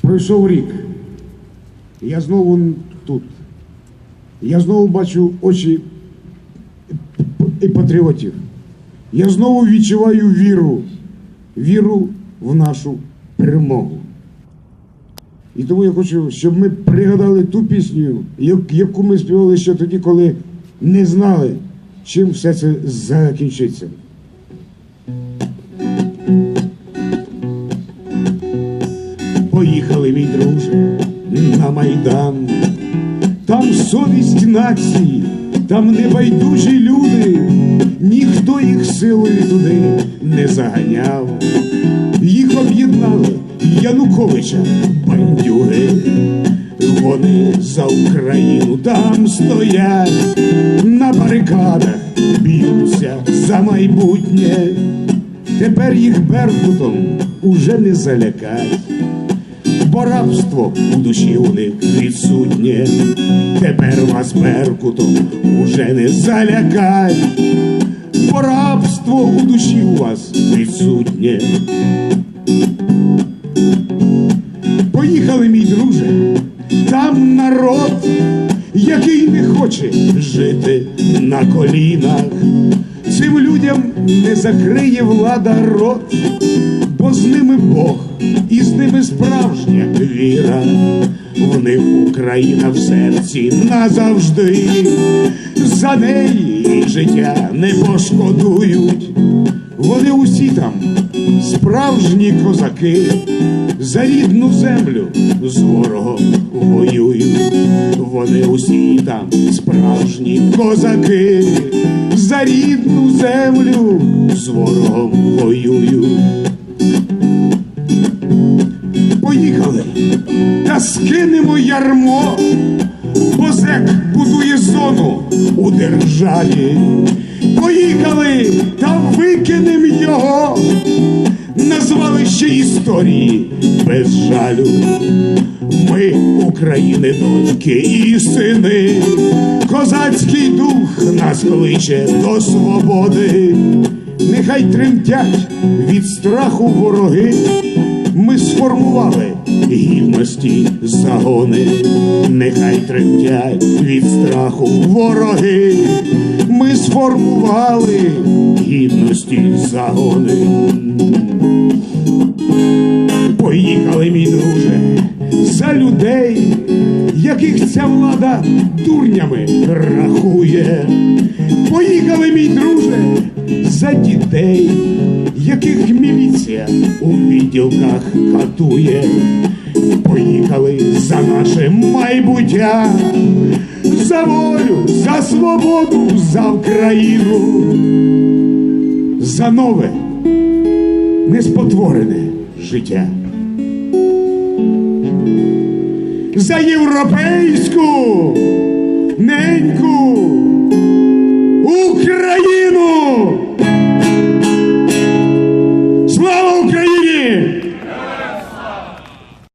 Пройшов рік. Я знову тут. Я знову бачу очі і патріотів. Я знову відчуваю віру, віру в нашу перемогу. І тому я хочу, щоб ми пригадали ту пісню, яку ми співали ще тоді, коли не знали, чим все це закінчиться. Майдан. Там совість нації, там небайдужі люди, ніхто їх силою туди не заганяв. Їх об'єднали Януковича бандюги. Вони за Україну там стоять, на барикадах б'ються за майбутнє. Тепер їх беркутом уже не залякать бо рабство у душі у них відсутнє. Тепер вас беркутом уже не залякать, бо рабство у душі у вас відсутнє. Поїхали, мій друже, там народ, який не хоче жити на колінах. Цим людям не закриє влада рот, бо з ними Бог і з ними справжня віра. В них Україна в серці назавжди, за неї життя не пошкодують. Вони усі там справжні козаки, за рідну землю з ворогом воюють. Вони усі там справжні козаки, за рідну землю з ворогом воюють. Ярмо, бо будує зону у державі. Поїхали та викинем його на звалище історії без жалю. Ми, України, доньки і сини, козацький дух нас кличе до свободи. Нехай тремтять від страху вороги. Ми сформували гідності загони, нехай тремтять від страху вороги. Ми сформували гідності загони. Поїхали, мій друже, за людей, яких ця влада дурнями рахує. Поїхали, мій друже, за дітей, яких міліція у відділках катує. Поїхали за наше майбуття, за волю, за свободу, за Україну, за нове, неспотворене життя. За європейську неньку